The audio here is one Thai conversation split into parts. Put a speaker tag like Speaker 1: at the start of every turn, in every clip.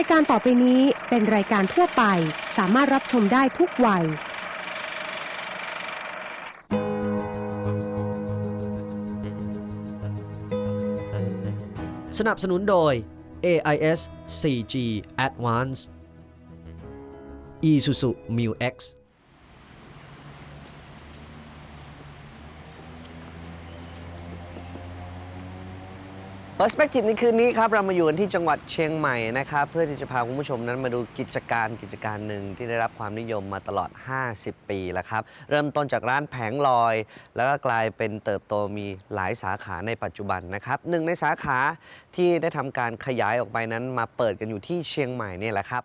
Speaker 1: ายการต่อไปนี้เป็นรายการทั่วไป สามารถรับชมได้ทุกวัย
Speaker 2: สนับสนุนโดย AIS 4G Advanced Isuzu Mu X เ e อร์สเปกทีฟในคืนนี้ครับ เรามาอยู่กันที่จังหวัดเชียงใหม่นะครับ เพื่อที่จะพาคุณผู้ชมนั้นมาดูกิจการกิจการหนึ่งที่ได้รับความนิยมมาตลอด 50 ปีแล้วครับ เริ่มต้นจากร้านแผงลอย แล้วก็กลายเป็นเติบโตมีหลายสาขาในปัจจุบันนะครับหนึ่งในสาขาที่ได้ทำการขยายออกไปนั้นมาเปิดกันอยู่ที่เชียงใหม่เนี่ยแหละครับ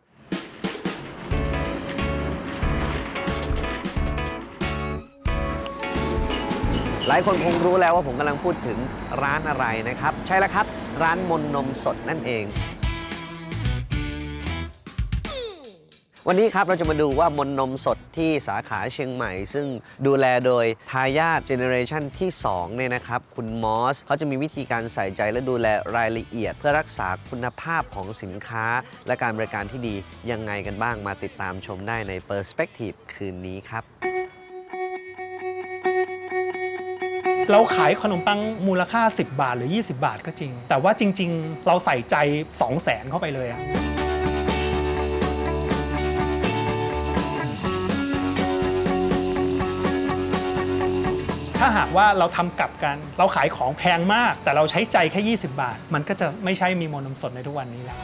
Speaker 2: หลายคนคงรู้แล้วว่าผมกำลังพูดถึงร้านอะไรนะครับ ใช่แล้วครับ ร้านมนนมสดนั่นเอง วันนี้ครับเราจะมาดูว่ามนนมสดที่สาขาเชียงใหม่ ซึ่งดูแลโดยทายาทเจเนอเรชันที่2เนี่ยนะครับ คุณมอสเขาจะมีวิธีการใส่ใจและดูแลรายละเอียด เพื่อรักษาคุณภาพของสินค้า และการบริการที่ดียังไงกันบ้างมาติดตามชมได้ใน Perspective คืนนี้ครับ
Speaker 3: เราขายขนมปังมูลค่า 10 บาทหรือ 20 บาทก็จริง แต่ว่าจริง ๆ เราใส่ใจ 2 0 0แสนเข้าไปเลยอะถ้าหากว่าเราทำกลับกัน เราขายของแพงมาก แต่เราใช้ใจแค่ 20 บาท มันก็จะไม่ใช่มีโมนมสดในทุกวันนี้แล้ว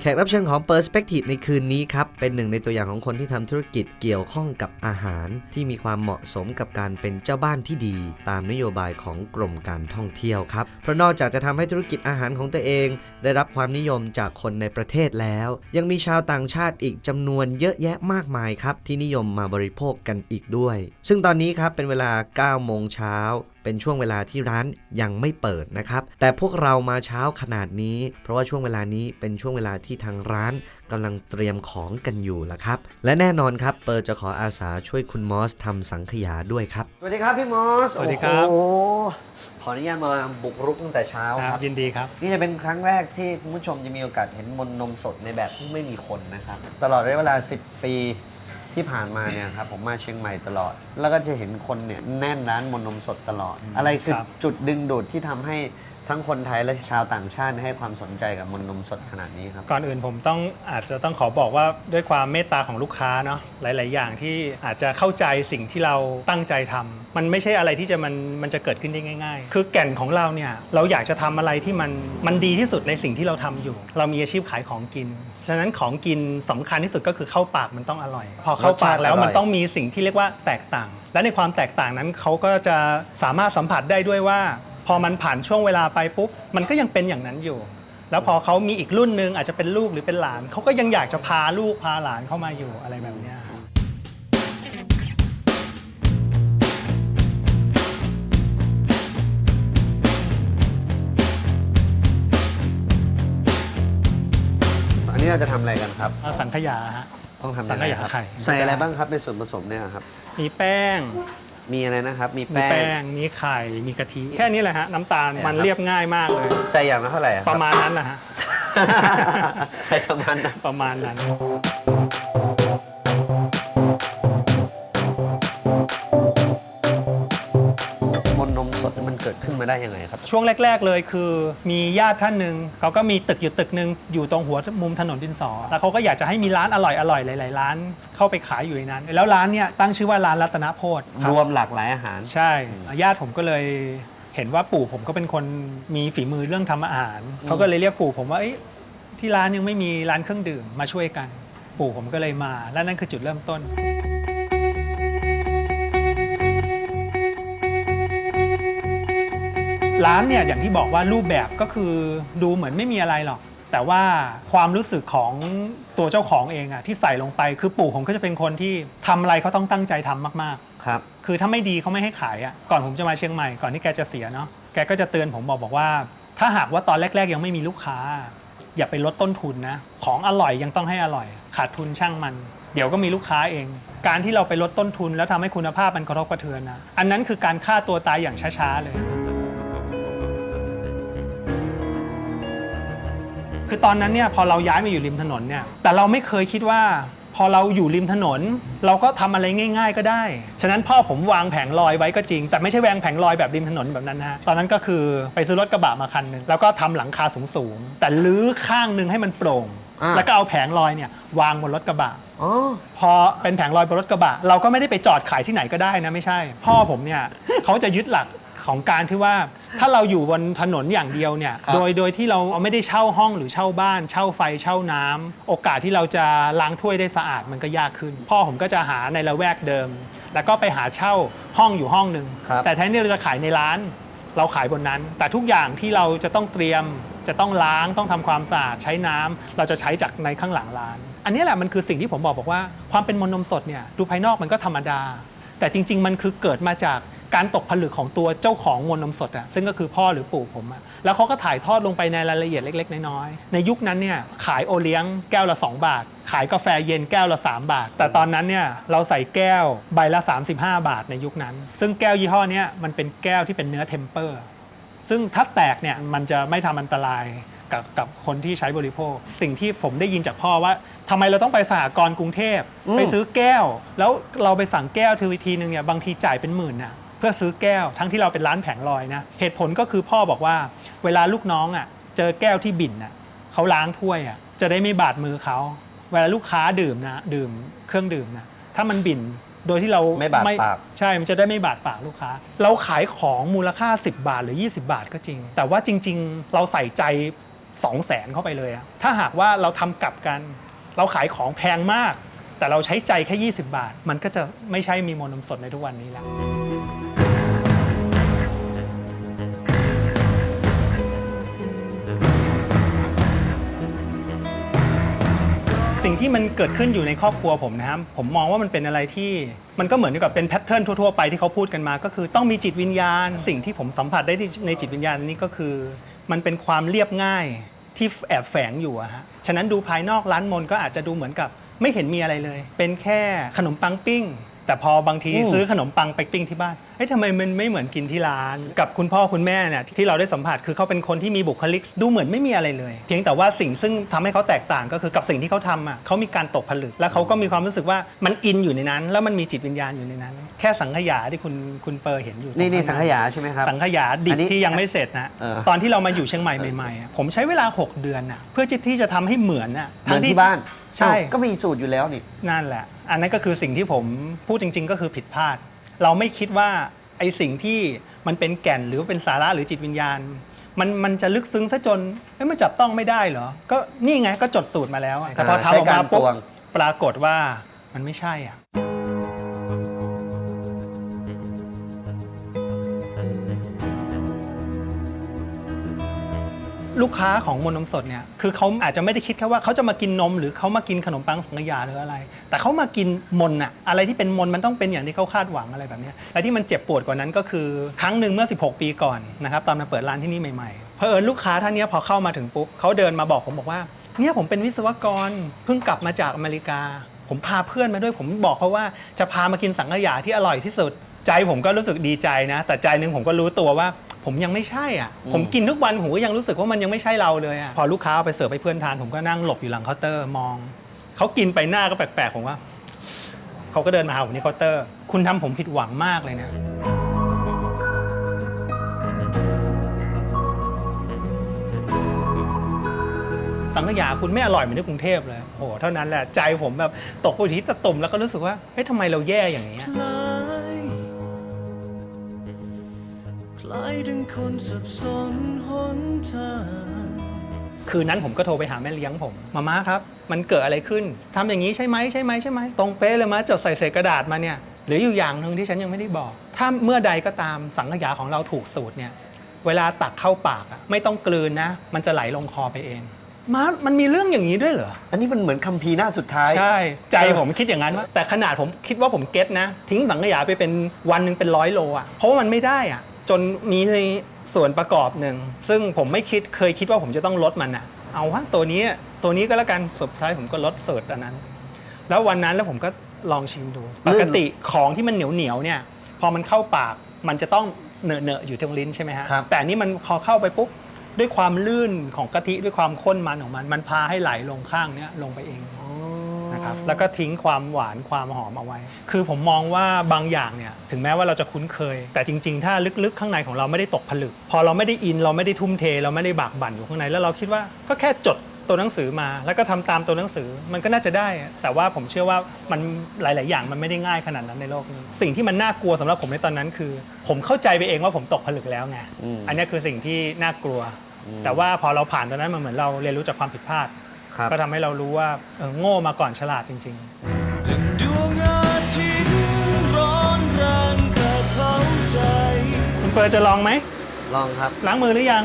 Speaker 2: แขกรับเชิญของ Perspective ในคืนนี้ครับ เป็นหนึ่งในตัวอย่างของคนที่ทำธุรกิจเกี่ยวข้องกับอาหาร ที่มีความเหมาะสมกับการเป็นเจ้าบ้านที่ดี ตามนโยบายของกรมการท่องเที่ยวครับ เพราะนอกจากจะทำให้ธุรกิจอาหารของตัวเอง ได้รับความนิยมจากคนในประเทศแล้ว ยังมีชาวต่างชาติอีกจำนวนเยอะแยะมากมายครับที่นิยมมาบริโภคกันอีกด้วย ซึ่งตอนนี้ครับเป็นเวลา9โมงเช้า เป็นช่วงเวลาที่ร้านยังไม่เปิดนะครับ แต่พวกเรามาเช้าขนาดนี้ เพราะว่าช่วงเวลานี้เป็นช่วงเวลาที่ทางร้านกำลังเตรียมของกันอยู่ละครับ และแน่นอนครับเปิดจะขออาสาช่วยคุณมอสทำสังขยาด้วยครับ สวัสดีครับพี่มอส
Speaker 3: สวัสดีครับ
Speaker 2: โอ้โหขออนุญาตมาบุกรุกตั้งแต่เช้า
Speaker 3: ค
Speaker 2: ค
Speaker 3: รั
Speaker 2: รั
Speaker 3: บบยินดีครับ
Speaker 2: นี่จะเป็นครั้งแรกที่คุณผู้ชมจะมีโอกาสเห็นมนนมสดในแบบที่ไม่มีคนนะครับ ตลอดระยะเวลา 10 ปี ที่ผ่านมาเนี่ยครับผมมาเชียงใหม่ตลอด แล้วก็จะเห็นคนเนี่ยแน่นร้านมนนมสดตลอด อะไรคือ
Speaker 3: ครับ
Speaker 2: จุดดึงดูดที่ทำให้ ทั้งคนไทยและชาวต่างชาติให้ความสนใจกับมนนมสดขนาดนี้ครับ
Speaker 3: ก่อนอื่นผมต้องอาจจะต้องขอบอกว่าด้วยความเมตตาของลูกค้าเนาะหลาย ๆ อย่างที่อาจจะเข้าใจสิ่งที่เราตั้งใจทำมันไม่ใช่อะไรที่จะมันมันจะเกิดขึ้นได้ง่าย ๆ คือแก่นของเราเนี่ยเราอยากจะทำอะไรที่มันมันดีที่สุดในสิ่งที่เราทำอยู่ เรามีอาชีพขายของกิน ฉะนั้นของกินสำคัญที่สุดก็คือเข้าปากมันต้องอร่อย พอเข้าปากแล้ว
Speaker 2: รสชาติอร่อย
Speaker 3: มันต้อง มีสิ่งที่เรียกว่าแตกต่าง และในความแตกต่างนั้นเขาก็จะสามารถสัมผัสได้ด้วยว่า พอมันผ่านช่วงเวลาไปปุ๊บมันก็ยังเป็นอย่างนั้นอยู่ แล้วพอเขามีอีกรุ่นหนึ่งอาจจะเป็นลูกหรือเป็นหลานเขาก็ยังอยากจะพาลูกพาหลานเข้ามาอยู่อะไรแบบเนี้ยครับ
Speaker 2: อันนี้เราจะทำอะไรกันครับ
Speaker 3: เอาสังขยาฮะ
Speaker 2: ต้องทำ
Speaker 3: สั
Speaker 2: ยัง
Speaker 3: ง
Speaker 2: ไง
Speaker 3: ขยา
Speaker 2: ครับ
Speaker 3: ไข่
Speaker 2: ใส่อะไรบ้างครับในส่วนผสมเนี่ยครับ
Speaker 3: มีแป้ง
Speaker 2: มีอะไรนะครับ มี
Speaker 3: มี
Speaker 2: แป้
Speaker 3: แป้
Speaker 2: ง
Speaker 3: งมีไข่มีกะทิแค่นี้แหละฮะน้ำตาล
Speaker 2: เนี่ย
Speaker 3: มัน
Speaker 2: ครับ
Speaker 3: เรียบง่ายมากเลย
Speaker 2: ใส่อย่างละเท่าไหร่อะค
Speaker 3: ป
Speaker 2: บ
Speaker 3: ระมาณนั้นนะฮะ
Speaker 2: ใส่ประมาณนั้น
Speaker 3: ประมาณนั้น
Speaker 2: มสดมันเกิดขึ้นมาได้ยังไงครับ
Speaker 3: ช่วงแรก ๆ เลยคือ มีญาติท่านหนึ่งเขาก็มีตึกอยู่ตึกหนึ่งอยู่ตรงหัวมุมถนนดินสอ แล้วเขาก็อยากจะให้มีร้านอร่อยอร่อยๆหลายๆร้านเข้าไปขายอยู่ในนั้น แล้วร้านเนี่ยตั้งชื่อว่าร้านรัตนโพธค
Speaker 2: ร
Speaker 3: บ
Speaker 2: วมหลากหลายอาหาร
Speaker 3: ใช่ญาติผมก็เลยเห็นว่าปู่ผมก็เป็นคนมีฝีมือเรื่องทำอาหารเขาก็เลยเรียกปู่ผมว่าเอ้ยที่ร้านยังไม่มีร้านเครื่องดื่มมาช่วยกัน ปู่ผมก็เลยมา และนั่นคือจุดเริ่มต้น ร้านเนี่ยอย่างที่บอกว่ารูปแบบก็คือดูเหมือนไม่มีอะไรหรอก แต่ว่าความรู้สึกของตัวเจ้าของเองอะที่ใส่ลงไปคือปู่ผมก็จะเป็นคนที่ทำอะไรเขาต้องตั้งใจทำมาก
Speaker 2: ครับ
Speaker 3: ๆ คือถ้าไม่ดีเขาไม่ให้ขายอะก่อนผมจะมาเชียงใหม่ก่อนที่แกจะเสียเนาะแกก็จะเตือนผมบอกบอกว่า ถ้าหากว่าตอนแรก ๆ ยังไม่มีลูกค้า อย่าไปลดต้นทุนนะ ของอร่อยยังต้องให้อร่อย ขาดทุนช่างมัน เดี๋ยวก็มีลูกค้าเอง การที่เราไปลดต้นทุนแล้วทำให้คุณภาพมันกระทบกระเทือนนะอันนั้นคือการฆ่าตัวตายอย่างช้าๆเลย คือตอนนั้นเนี่ยพอเราย้ายมาอยู่ริมถนนเนี่ยแต่เราไม่เคยคิดว่า พอเราอยู่ริมถนน เราก็ทำอะไรง่าย ๆ ก็ได้ ฉะนั้นพ่อผมวางแผงลอยไว้ก็จริง แต่ไม่ใช่วางแผงลอยแบบริมถนนแบบนั้นนะฮะตอนนั้นก็คือไปซื้อรถกระบะมาคันหนึ่งแล้วก็ทำหลังคาสูงๆแต่ลื้อข้างหนึ่งให้มันโปร่ง
Speaker 2: อ่า
Speaker 3: แล้วก็เอาแผงลอยเนี่ยวางบนรถกระบะ
Speaker 2: อ๋อ
Speaker 3: พอเป็นแผงลอยบนรถกระบะ เราก็ไม่ได้ไปจอดขายที่ไหนก็ได้นะไม่ใช่ พ่อผมเนี่ย เขาจะยึดหลักของการที่ว่า ถ้าเราอยู่บนถนนอย่างเดียวเนี่ย
Speaker 2: ครับ
Speaker 3: โดยโดยที่เราไม่ได้เช่าห้องหรือเช่าบ้าน เช่าไฟเช่าน้ำโอกาสที่เราจะล้างถ้วยได้สะอาดมันก็ยากขึ้น พ่อผมก็จะหาในละแวกเดิม แล้วก็ไปหาเช่าห้องอยู่ห้องหนึ่ง
Speaker 2: ครับ
Speaker 3: แต่แทนที่เราจะขายในร้าน เราขายบนนั้น แต่ทุกอย่างที่เราจะต้องเตรียม จะต้องล้างต้องทำความสะอาดใช้น้ำเราจะใช้จากในข้างหลังร้าน อันนี้แหละมันคือสิ่งที่ผมบอกบอกว่าความเป็นมนต์นมสดเนี่ยดูภายนอกมันก็ธรรมดา แต่จริง ๆ มันคือเกิดมาจากการตกผลึกของตัวเจ้าของมวลนมสดอะซึ่งก็คือพ่อหรือปู่ผมอะแล้วเขาก็ถ่ายทอดลงไปในรายละเอียดเล็ก ๆ น้อยๆในยุคนั้นเนี่ยขายโอเลี้ยงแก้วละ 2 บาท ขายกาแฟเย็นแก้วละ 3 บาท แต่ตอนนั้นเนี่ยเราใส่แก้วใบละ 35 บาทในยุคนั้น ซึ่งแก้วยี่ห้อเนี้ยมันเป็นแก้วที่เป็นเนื้อเทมเปอร์ ซึ่งถ้าแตกเนี่ยมันจะไม่ทำอันตราย กับกับคนที่ใช้บริโภค สิ่งที่ผมได้ยินจากพ่อว่าทำไมเราต้องไปสหกรณ์กรุงเทพ
Speaker 2: อืม
Speaker 3: ไปซื้อแก้ว แล้วเราไปสั่งแก้วทีวีทีนึงเนี่ยบางทีจ่ายเป็นหมื่นน่ะเพื่อซื้อแก้วทั้งที่เราเป็นร้านแผงลอยนะเหตุผลก็คือพ่อบอกว่า เวลาลูกน้องอะเจอแก้วที่บิ่นอะเขาล้างถ้วยอะจะได้ไม่บาดมือเขาเวลาลูกค้าดื่มนะดื่มเครื่องดื่มนะถ้ามันบิ่นโดยที่เรา
Speaker 2: ไม่บาดปาก
Speaker 3: ใช่ มันจะได้ไม่บาดปากลูกค้า เราขายของมูลค่า 10 บาทหรือ 20 บาทก็จริง แต่ว่าจริง ๆ เราใส่ใจ 2 0 0แสนเข้าไปเลยอะถ้าหากว่าเราทำกลับกัน เราขายของแพงมาก แต่เราใช้ใจแค่ 20 บาท มันก็จะไม่ใช่มีมนมสดในทุกวันนี้แล้ว สิ่งที่มันเกิดขึ้นอยู่ในครอบครัวผมนะครับ ผมมองว่ามันเป็นอะไรที่ มันก็เหมือนกับเป็นแพทเทิร์นทั่วๆไปที่เขาพูดกันมา ก็คือต้องมีจิตวิญญาณ สิ่งที่ผมสัมผัสได้ในจิตวิญญาณนี้ก็คือ มันเป็นความเรียบง่ายที่แอบแฝงอยู่อะฮะ ฉะนั้นดูภายนอกร้านมนต์ก็อาจจะดูเหมือนกับไม่เห็นมีอะไรเลย เป็นแค่ขนมปังปิ้ง แต่พอ บางที
Speaker 2: อืม
Speaker 3: ซื้อขนมปังไปปิ้งที่บ้าน เฮ้ยทำไมมันไม่เหมือนกินที่ร้าน กับคุณพ่อคุณแม่เนี่ยที่เราได้สัมผัสคือเขาเป็นคนที่มีบุคลิกดูเหมือนไม่มีอะไรเลย เพียงแต่ว่าสิ่งซึ่งทำให้เขาแตกต่างก็คือกับสิ่งที่เขาทำอะเขามีการตกผลึกแล้วเขาก็มีความรู้สึกว่ามันอินอยู่ในนั้น แล้วมันมีจิตวิญญาณอยู่ในนั้น แค่สังขยาที่คุณคุณเปอร์เห็นอยู่
Speaker 2: นี่นี่
Speaker 3: ตร
Speaker 2: สังขยาใช่ไหมครับ
Speaker 3: สังขยาดิ
Speaker 2: อั
Speaker 3: บ
Speaker 2: นนี้
Speaker 3: ที่ยังไม่เสร็จนะ
Speaker 2: เออ
Speaker 3: ตอนที่เรามาอยู่เชียงใหม่ใหม่ๆอะผมใช้เวลา 6 เดือนน่ะเพื่อที่จะทำให้เหมือนน่ะ
Speaker 2: เหมือนที่บ้าน
Speaker 3: ใช่
Speaker 2: เอ้าก็มีสูตรอยู่แล้วนี่
Speaker 3: นั่นแหละ อันนั้นก็คือสิ่งที่ผมพูดจริง ๆ ก็คือผิดพลาด เราไม่คิดว่าไอ้สิ่งที่มันเป็นแก่นหรือว่าเป็นสาระหรือจิตวิญญาณ มันมันจะลึกซึ้งซะจนเอ้ยมันจับต้องไม่ได้เหรอ ก็นี่ไงก็จดสูตรมาแล้วอะแต่พอ
Speaker 2: อ่า
Speaker 3: ทำออก
Speaker 2: ใช้กามา
Speaker 3: รปุ๊บ
Speaker 2: ตวง
Speaker 3: ปรากฏว่ามันไม่ใช่อะ ลูกค้าของมนนมสดเนี่ยคือเขาอาจจะไม่ได้คิดแค่ว่าเขาจะมากินนม หรือเขามากินขนมปังสังขยาหรืออะไร แต่เขามากินมนอะอะไรที่เป็นมนมันต้องเป็นอย่างที่เขาคาดหวังอะไรแบบนี้และที่มันเจ็บปวดกว่านั้นก็คือครั้งหนึ่งเมื่อ 16 ปีก่อนนะครับตอนมาเปิดร้านที่นี่ใหม่ๆเพอเอิญลูกค้าท่านนี้พอเข้ามาถึงปุ๊บเขาเดินมาบอกผมบอกว่าเนี่ยผมเป็นวิศวกรเพิ่งกลับมาจากอเมริกา ผมพาเพื่อนมาด้วย ผมบอกเขาว่าจะพามากินสังขยาที่อร่อยที่สุด ใจผมก็รู้สึกดีใจนะ แต่ใจหนึ่งผมก็รู้ตัวว่า ผมยังไม่ใช่อะ ผมกินทุกวันผมก็ยังรู้สึกว่ามันยังไม่ใช่เราเลยอะพอลูกค้าเอาไปเสิร์ฟให้เพื่อนทาน ผมก็นั่งหลบอยู่หลังเคาน์เตอร์มองเขากินไปหน้าก็แปลกๆผมว่าเขาก็เดินมาหาผมที่เคาน์เตอร์ คุณทำผมผิดหวังมากเลยนะสังขยาคุณไม่อร่อยเหมือนที่กรุงเทพเลยโอ้โหเท่านั้นแหละใจผมแบบตกไปที่ตะตุ่มแล้วก็รู้สึกว่าเฮ้ยทำไมเราแย่อย่างนี้า
Speaker 4: ยดังคนสับสนหนทาง
Speaker 3: คืนนั้นผมก็โทรไปหาแม่เลี้ยงผมมาม่าครับ มันเกิดอะไรขึ้นทำอย่างนี้ใช่ไหมใช่ไหมใช่ไหมตรงเป๊ะเลยมาจดใส่เศษกระดาษมาเนี่ยหรืออยู่อย่างหนึ่งที่ฉันยังไม่ได้บอก ถ้าเมื่อใดก็ตามสังขยาของเราถูกสูตรเนี่ยเวลาตักเข้าปากอะไม่ต้องกลืนนะ มันจะไหลลงคอไปเองมามันมีเรื่องอย่างนี้ด้วยเหรอ
Speaker 2: อันนี้มันเหมือนคัมภีร์หน้าสุดท้าย
Speaker 3: ใช่ ใจผมคิดอย่างนั้นว่าแต่ขนาดผมคิดว่าผมเก็ตนะ ทิ้งสังขยาไปเป็นวันหนึ่งเป็นร้อยโลอะเพราะว่ามันไม่ได้อะ จนมีส่วนประกอบหนึ่ง ซึ่งผมไม่คิดเคยคิดว่าผมจะต้องลดมันอะเอาวะตัวนี้ตัวนี้ก็แล้วกันสุดท้ายผมก็ลดเสิร์ชอันนั้น แล้ววันนั้นแล้วผมก็ลองชิมดู ปกติของที่มันเหนียวเหนียวๆเนี่ย พอมันเข้าปากมันจะต้องเหนอะเนอะๆอยู่ตรงลิ้นใช่ไหมฮะ
Speaker 2: ครับ
Speaker 3: แต่อันนี่มันพอเข้าไปปุ๊บด้วยความลื่นของกะทิด้วยความข้นมันของมัน มันพาให้ไหลลงข้างเนี้ยลงไปเอง นะครับ แล้วก็ทิ้งความหวานความหอมเอาไว้ คือผมมองว่าบางอย่างเนี่ยถึงแม้ว่าเราจะคุ้นเคย แต่จริง ๆ ถ้าลึกๆ ข้างในของเราไม่ได้ตกผลึก พอเราไม่ได้อินเราไม่ได้ทุ่มเท เราไม่ได้บากบั่นอยู่ข้างในแล้วเราคิดว่าก็แค่จดตัวหนังสือมา แล้วก็ทำตามตัวหนังสือมันก็น่าจะได้อะแต่ว่าผมเชื่อว่ามันหลาย ๆ อย่างมันไม่ได้ง่ายขนาดนั้นในโลกนี้ สิ่งที่มันน่ากลัวสำหรับผมในตอนนั้นคือ ผมเข้าใจไปเองว่าผมตกผลึกแล้วไง
Speaker 2: อืม
Speaker 3: อันนี้คือสิ่งที่น่ากลัว แต่ว่าพอเราผ่านตอนนั้นมันเหมือนเราเรียนรู้จากความผิดพลาด
Speaker 2: ครับ
Speaker 3: ก็ทำให้เรารู้ว่าเออโง่มาก่อนฉลาดจริง
Speaker 4: ดังดวงอาทิตย์ร้อนแรงแต่เข้าใจ
Speaker 3: ๆ คุณเปิร์จะลองไหม
Speaker 2: ลองครับ
Speaker 3: ล้างมือหรือยัง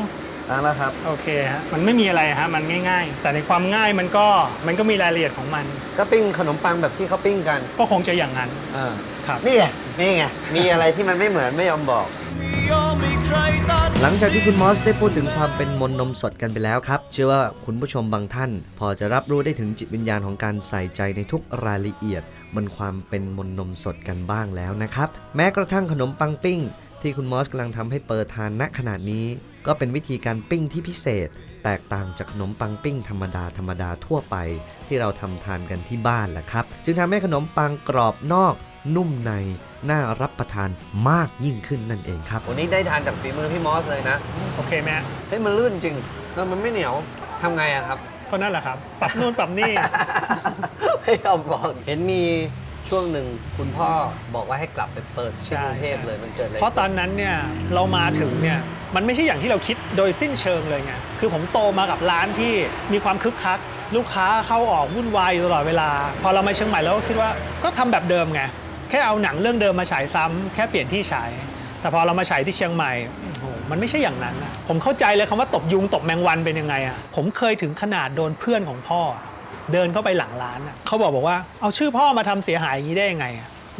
Speaker 2: ล้างแล้วครับ
Speaker 3: โอเคฮะ มันไม่มีอะไรฮะ มันง่าย ๆ แต่ในความง่ายมันก็มันก็มีรายละเอียดของมัน
Speaker 2: ก็ปิ้งขนมปังแบบที่เขาปิ้งกัน
Speaker 3: ก็คงจะอย่างนั้น
Speaker 2: เออ
Speaker 3: ครับ
Speaker 2: นี่ไงนี่ไง มีอะไรที่มันไม่เหมือนไม่ยอมบอก
Speaker 4: ไม่ยอมให้ใครตัด
Speaker 2: หลังจากที่คุณมอสได้พูดถึงความเป็นมนนมสดกันไปแล้วครับ เชื่อว่าคุณผู้ชมบางท่าน พอจะรับรู้ได้ถึงจิตวิญญาณของการใส่ใจในทุกรายละเอียดบนความเป็นมนนมสดกันบ้างแล้วนะครับ แม้กระทั่งขนมปังปิ้ง ที่คุณมอสกำลังทำให้เปิดทานณขณะนี้ ก็เป็นวิธีการปิ้งที่พิเศษ แตกต่างจากขนมปังปิ้งธรรมดาธรรมดาทั่วไป ที่เราทำทานกันที่บ้านแหละครับ จึงทำให้ขนมปังกรอบนอก นุ่มใน น่ารับประทานมากยิ่งขึ้นนั่นเองครับ วันนี้ได้ทานจากฝีมือพี่มอสเลยนะ
Speaker 3: โอเคไหมฮะ
Speaker 2: เฮ้ยมันลื่นจริงแล้วมันไม่เหนียวทำไงอะครับ
Speaker 3: ก็นั่นแหละครับ ปรับนู่นปรับนี่
Speaker 2: ไม่ยอมบอกเห็นมีช่วงหนึ่งคุณพ่อบอกว่าให้กลับไปเปิดที่
Speaker 3: ใช่
Speaker 2: กรุงเทพ
Speaker 3: ใช่
Speaker 2: เลยมันเกิดอะไร
Speaker 3: เพราะตอนนั้นเนี่ยเรามาถึงเนี่ยมันไม่ใช่อย่างที่เราคิดโดยสิ้นเชิงเลยไงคือผมโตมากับร้านที่มีความคึกคัก ลูกค้าเข้าออกวุ่นวายอยู่ตลอดเวลา พอเรามาเชียงใหม่เราก็คิดว่าก็ทำแบบเดิมไง แค่เอาหนังเรื่องเดิมมาฉายซ้ำแค่เปลี่ยนที่ฉาย แต่พอเรามาฉายที่เชียงใหม่โอ้มันไม่ใช่อย่างนั้นนะผมเข้าใจเลยคำว่าตบยุงตบแมงวันเป็นยังไงอะผมเคยถึงขนาดโดนเพื่อนของพ่อ เดินเข้าไปหลังร้านอะเขาบอกบอกว่าเอาชื่อพ่อมาทำเสียหายอย่างนี้ได้ยังไง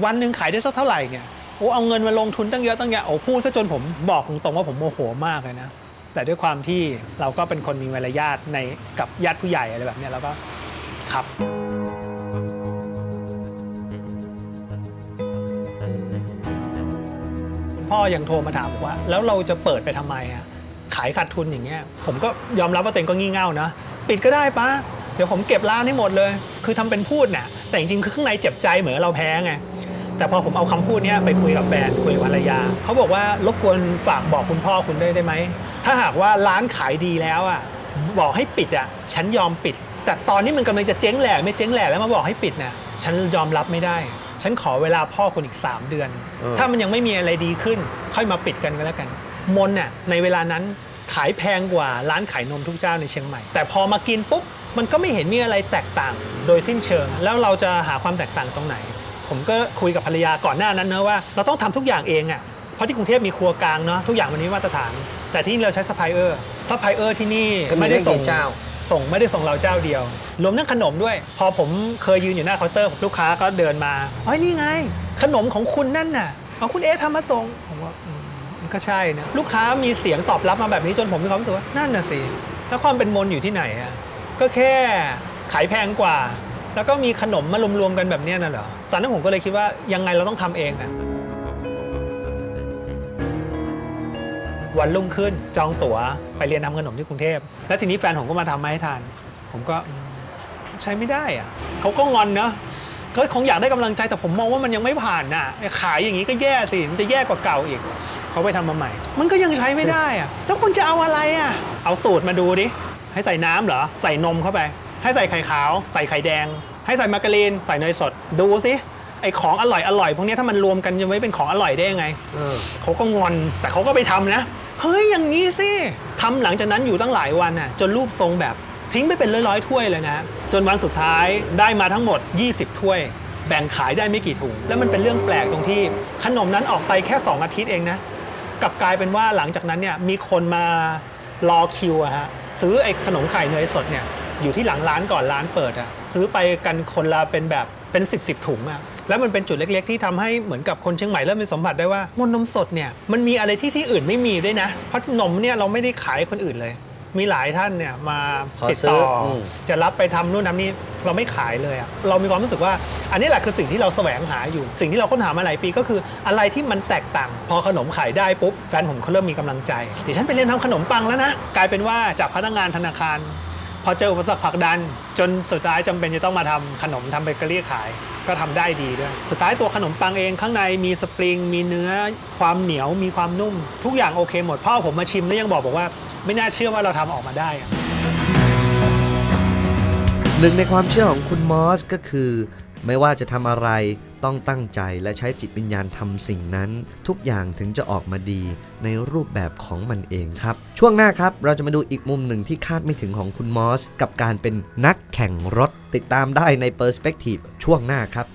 Speaker 3: วันหนึ่งขายได้สักเท่าไหร่เนี่ยโอ้เอาเงินมาลงทุนตั้งเยอะตั้งแยะโอ้พูดซะจนผมบอกตรงๆว่าผมโมโหมากเลยนะแต่ด้วยความที่เราก็เป็นคนมีมารยาทในกับญาติผู้ใหญ่อะไรแบบนี้เราก็ครับ พ่อยังโทรมาถามบอกว่า แล้วเราจะเปิดไปทำไมอะขายขาดทุนอย่างเงี้ย ผมก็ยอมรับว่าตัวเองก็งี่เง่านะ ปิดก็ได้ปะเดี๋ยวผมเก็บร้านให้หมดเลย คือทำเป็นพูดน่ะแต่จริงๆคือข้างในเจ็บใจเหมือนเราแพ้ไงแต่พอผมเอาคำพูดนี้ไปคุยกับแฟนคุยกับภรรยาเขาบอกว่ารบกวนฝากบอกคุณพ่อคุณได้ได้ไหมถ้าหากว่าร้านขายดีแล้วอะบอกให้ปิดอะฉันยอมปิด แต่ตอนนี้มันกำลังจะเจ๊งแหล่ไม่เจ๊งแหล่แล้วมาบอกให้ปิดน่ะฉันยอมรับไม่ได้ ฉันขอเวลาพ่อคุณอีก 3 เดือน
Speaker 2: เออ
Speaker 3: ถ้ามันยังไม่มีอะไรดีขึ้น ค่อยมาปิดกันก็แล้วกัน มนน่ะในเวลานั้นขายแพงกว่าร้านขายนมทุกเจ้าในเชียงใหม่ แต่พอมากินปุ๊บมันก็ไม่เห็นมีอะไรแตกต่างโดยสิ้นเชิง แล้วเราจะหาความแตกต่างตรงไหน ผมก็คุยกับภรรยาก่อนหน้านั้นเนอะว่าเราต้องทำทุกอย่างเองอะเพราะที่กรุงเทพมีครัวกลางเนาะทุกอย่างวันนี้มาตรฐาน แต่ที่นี่เราใช้ซัพพลายเออร์ซัพพลายเออร์ที่นี่
Speaker 2: ก็มี
Speaker 3: ไม่ได้ส่ง
Speaker 2: ไม่กี่เจ้า
Speaker 3: ส่งไม่ได้ส่งเราเจ้าเดียว รวมทั้งขนมด้วย พอผมเคยยืนอยู่หน้าเคาน์เตอร์ลูกค้าก็เดินมาเฮ้ยนี่ไง ขนมของคุณนั่นน่ะเอาคุณเอทำมาส่งผมว่ามันก็ใช่นะลูกค้ามีเสียงตอบรับมาแบบนี้จนผมมีความรู้สึกว่านั่นน่ะสิแล้วความเป็นมนอยู่ที่ไหนอะก็แค่ขายแพงกว่า แล้วก็มีขนมมารวมๆกันแบบนี้น่ะเหรอตอนนั้นผมก็เลยคิดว่ายังไงเราต้องทำเองอะ วันรุ่งขึ้นจองตั๋วไปเรียนทำขนมที่กรุงเทพ แล้วทีนี้แฟนผมก็มาทำมาให้ทาน ผมก็ใช้ไม่ได้อะเขาก็งอนเนาะเขาคงอยากได้กำลังใจแต่ผมมองว่ามันยังไม่ผ่านน่ะขายอย่างนี้ก็แย่สิมันจะแย่กว่าเก่าอีกเขาไปทำมาใหม่ มันก็ยังใช้ไม่ได้อะแล้วคุณจะเอาอะไรอะเอาสูตรมาดูดิให้ใส่น้ำเหรอใส่นมเข้าไป ให้ใส่ไข่ขาว ใส่ไข่แดง ให้ใส่มาการีน ใส่เนยสด ดูสิ ไอของอร่อยอร่อยพวกเนี้ยถ้ามันรวมกันจะไม่เป็นของอร่อยได้ยังไง
Speaker 2: เออ
Speaker 3: เขาก็งอนแต่เขาก็ไปทำนะ เฮ้ย อย่างนี้สิทำหลังจากนั้นอยู่ตั้งหลายวันน่ะ จนรูปทรงแบบทิ้งไปเป็นร้อยๆถ้วยเลยนะ จนวันสุดท้ายได้มาทั้งหมด 20 ถ้วย แบ่งขายได้ไม่กี่ถุง แล้วมันเป็นเรื่องแปลกตรงที่ ขนมนั้นออกไปแค่ 2 อาทิตย์เองนะ กลับกลายเป็นว่าหลังจากนั้นเนี่ยมีคนมารอคิวอะฮะซื้อไอ้ขนมไข่เนยสดเนี่ยอยู่ที่หลังร้านก่อนร้านเปิดอะซื้อไปกันคนละเป็นแบบเป็น 10บสถุงอะ แล้วมันเป็นจุดเล็ก ๆ ที่ทำให้เหมือนกับคนเชียงใหม่เริ่มมีสัมผัสได้ว่ามนนมสดเนี่ยมันมีอะไรที่ที่อื่นไม่มีด้วยนะ เพราะนมเนี่ยเราไม่ได้ขายให้คนอื่นเลย มีหลายท่านเนี่ยมา
Speaker 2: ขอ
Speaker 3: ติด
Speaker 2: ซื้
Speaker 3: ต่
Speaker 2: อ
Speaker 3: ออ
Speaker 2: ม
Speaker 3: จะรับไปทำนู่นทำนี่เราไม่ขายเลยอะเรามีความรู้สึกว่า อันนี้แหละคือสิ่งที่เราแสวงหาอยู่ สิ่งที่เราค้นหามาหลายปีก็คืออะไรที่มันแตกต่าง พอขนมขายได้ปุ๊บแฟนผมเขาเริ่มมีกำลังใจเดี๋ยวฉันไปเรียนทำขนมปังแล้วนะกลายเป็นว่าจากพนักงานธนาคารพอเจออุปสรรคผลักดัน จนสุดท้ายจำเป็นจะต้องมาทำขนมทำเบเกอรี่ขาย ก็ทำได้ดีด้วย สุดท้ายตัวขนมปังเองข้างในมีสปริง มีเนื้อความเหนียวมีความนุ่ม ทุกอย่างโอเคหมดพ่อผมมาชิมแล้วยังบอกบอกว่า ไม่น่าเชื่อว่าเราทำออกมาได้
Speaker 2: หนึ่งในความเชื่อของคุณมอสก็คือ ไม่ว่าจะทำอะไร ต้องตั้งใจและใช้จิตวิญญาณทำสิ่งนั้น ทุกอย่างถึงจะออกมาดีในรูปแบบของมันเองครับ ช่วงหน้าครับเราจะมาดูอีกมุมหนึ่งที่คาดไม่ถึงของคุณมอส กับการเป็นนักแข่งรถ ติดตามได้ใน Perspective ช่วงหน้าครับ